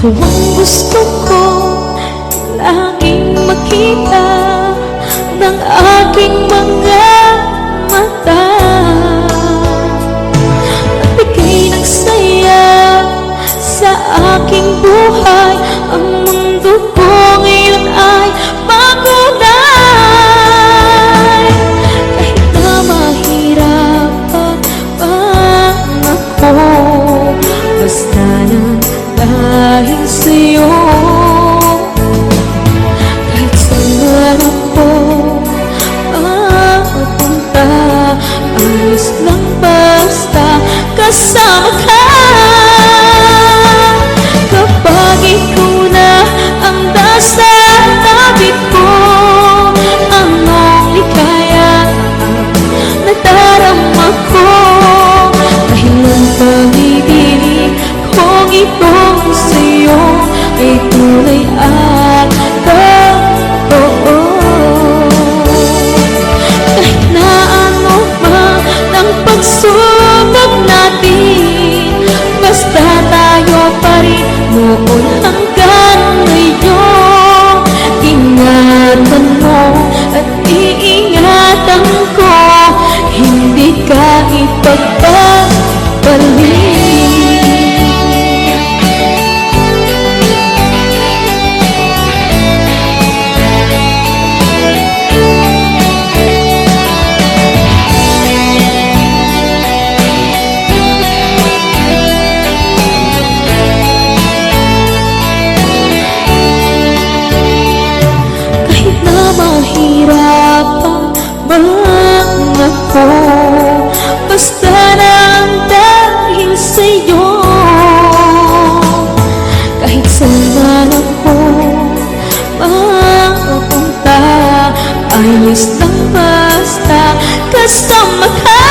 Ikaw ang gusto ko Laging makita Ayos lang basta kasama ka. Kapag ikaw na ang nasa tabi ko Anong likaya nadarama ko. Dahil ang pag-ibig kong itong sa'yo Ay tunay at noon hanggang ngayon Ingatan mo at iingatan ko Hindi ka ipagpapalik ako Basta lang dahil sa'yo Kahit saan ako mapunta Ayos lang basta kasama ka